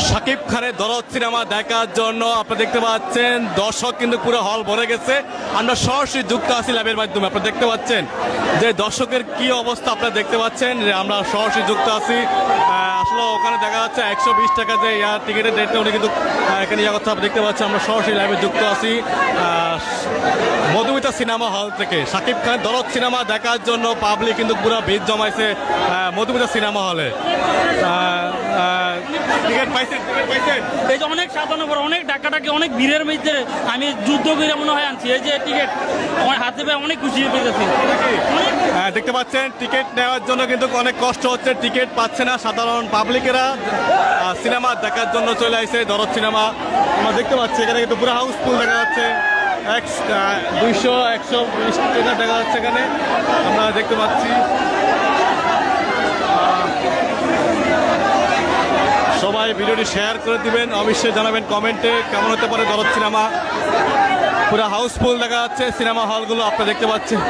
শাকিব খানের দরদ সিনেমা দেখার জন্য আপনি দেখতে পাচ্ছেন, দর্শক কিন্তু পুরো হল ভরে গেছে। আমরা সরাসরি যুক্ত আছি ল্যাবের মাধ্যমে। আপনি দেখতে পাচ্ছেন যে দর্শকের কি অবস্থা আপনারা দেখতে পাচ্ছেন, যে আমরা সরাসরি যুক্ত আছি। আসলে ওখানে দেখা যাচ্ছে একশো বিশ টাকা যে ইয়ার টিকিটের রেটটা উনি কিন্তু এখানে কথা দেখতে পাচ্ছেন আমরা সরাসরি ল্যাবে যুক্ত আছি। মধুমিতা সিনেমা হল থেকে শাকিব খানের দরদ সিনেমা দেখার জন্য পাবলিক কিন্তু পুরো ভিড় জমাইছে মধুমিতা সিনেমা হলে। টিকিট পাইছেন এই যে অনেক সাজানো পর অনেক ডাকাটাকে অনেক ভিড়ের মধ্যে আমি যুদ্ধ করে মনে হয় আনছি। এই যে টিকিট আমার হাতে পেয়ে অনেক খুশি হয়ে হ্যাঁ, দেখতে পাচ্ছেন টিকিট নেওয়ার জন্য কিন্তু অনেক কষ্ট হচ্ছে টিকিট পাচ্ছে না সাধারণ পাবলিকেরা। সিনেমা দেখার জন্য চলে আসছে দরদ সিনেমা। আমরা দেখতে পাচ্ছি এখানে কিন্তু পুরো হাউসফুল দেখা যাচ্ছে। এক দুইশো, একশো বিশ টাকা দেখা যাচ্ছে এখানে। আমরা দেখতে পাচ্ছি। সবাই ভিডিওটি শেয়ার করে দিবেন, অবশ্যই জানাবেন কমেন্টে কেমন হতে পারে দরদ সিনেমা। পুরো হাউসফুল দেখা যাচ্ছে সিনেমা হলগুলো, আপনারা দেখতে পাচ্ছেন।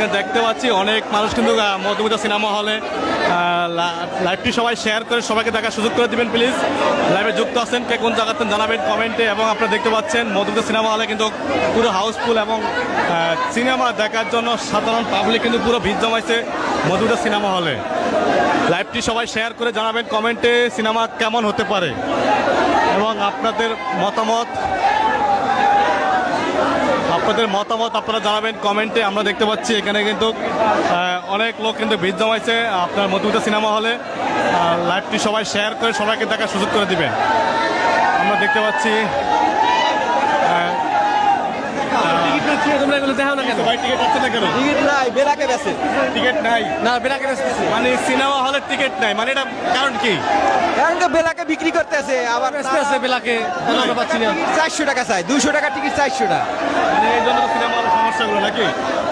এখানে দেখতে পাচ্ছি অনেক মানুষ কিন্তু মধুমিতা সিনেমা হলে লাইভটি সবাই শেয়ার করে সবাইকে দেখার সুযোগ করে দিবেন প্লিজ লাইভে যুক্ত আছেন, কে কোন জায়গাতে জানাবেন কমেন্টে, এবং আপনারা দেখতে পাচ্ছেন মধুমিতা সিনেমা হলে কিন্তু পুরো হাউসফুল এবং সিনেমা দেখার জন্য সাধারণ পাবলিক কিন্তু পুরো ভিড় জমাইছে মধুমিতা সিনেমা হলে। লাইভটি সবাই শেয়ার করে জানাবেন কমেন্টে, সিনেমা কেমন হতে পারে। এবং আপনাদের মতামত আপনাদের মতামত আপনারা জানাবেন কমেন্টে। আমরা দেখতে পাচ্ছি এখানে কিন্তু অনেক লোক কিন্তু ভিড় জমাইছে আপনার মধুমিতা সিনেমা হলে। লাইভটি সবাই শেয়ার করে সবাইকে দেখার সুযোগ করে দিবেন। আমরা দেখতে পাচ্ছি তোমরা এগুলো দেখাও না কেন? সবাই টিকিট পাচ্ছে না কেন? টিকিট নাই বেড়াকে বেছে টিকিট নাই। না বেড়াকে বেচতেছে মানে সিনেমা হলের টিকিট নাই মানে এটা কারণ কি? এখন তো বেলাকে বিক্রি করতেছে আবার বেলাকে আমরা পাচ্ছি না। চারশো টাকা চাই দুশো টাকা টিকিট চারশো টাকা মানে এই জন্য সিনেমা সমস্যাগুলো নাকি?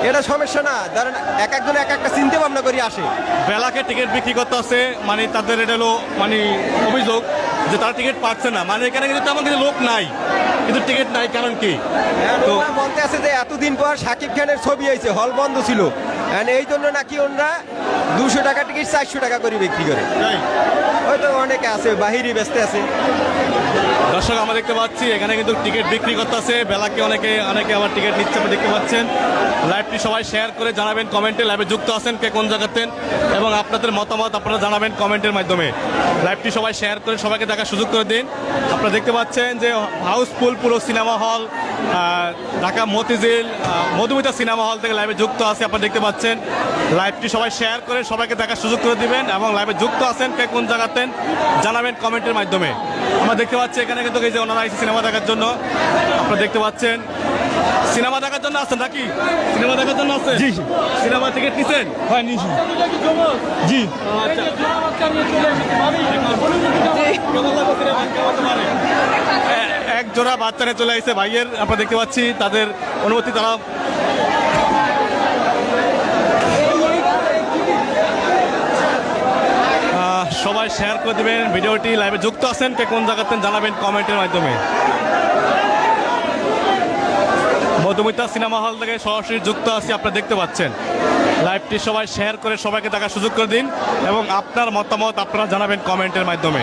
এটা সমস্যা না ধরেন এক একজন এক একটা চিন্তা ভাবনা করে আসে। বেলাকে টিকিট বিক্রি করতে মানে তাদের এটা হলো মানে অভিযোগ। যে তারা টিকিট পাচ্ছে না। মানে এখানে কিন্তু তেমন কিছু লোক নাই। কিন্তু টিকিট নাই কারণ কি? তো ওরা বলতে আছে যে এতদিন পর সাকিব খানের ছবি হয়েছে হল বন্ধ ছিল। এই জন্য নাকি ওনারা দুশো টাকা টিকিট চারশো টাকা করে বিক্রি করে। হয়তো অনেকে আছে বাহিরে ব্যস্ত আছে। দর্শক, আমরা দেখতে পাচ্ছি, এখানে কিন্তু টিকিট বিক্রি করতেছে। বেলাকে অনেকে অনেকে আবার টিকিট নিচ্ছে দেখতে পাচ্ছেন। লাইভটি সবাই শেয়ার করে জানাবেন কমেন্টে লাইভে যুক্ত আছেন কে, কোন জায়গাতেন এবং আপনাদের মতামত আপনারা জানাবেন কমেন্টের মাধ্যমে। লাইভটি সবাই শেয়ার করে সবাইকে দেখার সুযোগ করে দিন। আপনারা দেখতে পাচ্ছেন যে হাউসফুল পুরো cinema hall Dhaka Motijheel Madhumita cinema hall থেকে লাইভে যুক্ত আছে, আপনারা দেখতে পাচ্ছেন। লাইভটি সবাই শেয়ার করে সবাইকে দেখার সুযোগ করে দিবেন, এবং লাইভে যুক্ত আছেন কে, কোন জায়গাতেন জানাবেন কমেন্টের মাধ্যমে। আমরা দেখতে পাচ্ছি এখানে কিন্তু এই যে ওনারা সিনেমা দেখার জন্য আপনারা দেখতে পাচ্ছেন। সিনেমা দেখার জন্য আসছেন নাকি? সিনেমা দেখার জন্য আসছেন? জি সিনেমা টিকিট নিছেন? হ্যাঁ নিছি জি। আচ্ছা। এক জোড়া বাচ্চারা চলে আসছে ভাইয়ের আমরা দেখতে পাচ্ছি তাদের অনুমতি তারা আহ, সবাই শেয়ার করে দেবেন। ভিডিওটি লাইভে যুক্ত আছেন, কে কোন জায়গাতে জানাবেন কমেন্টের মাধ্যমে। মধুমিতা সিনেমা হল থেকে সরাসরি যুক্ত আছি, আপনারা দেখতে পাচ্ছেন। লাইভটি সবাই শেয়ার করে সবাইকে দেখার সুযোগ করে দিন এবং আপনার মতামত আপনারা জানাবেন কমেন্টের মাধ্যমে।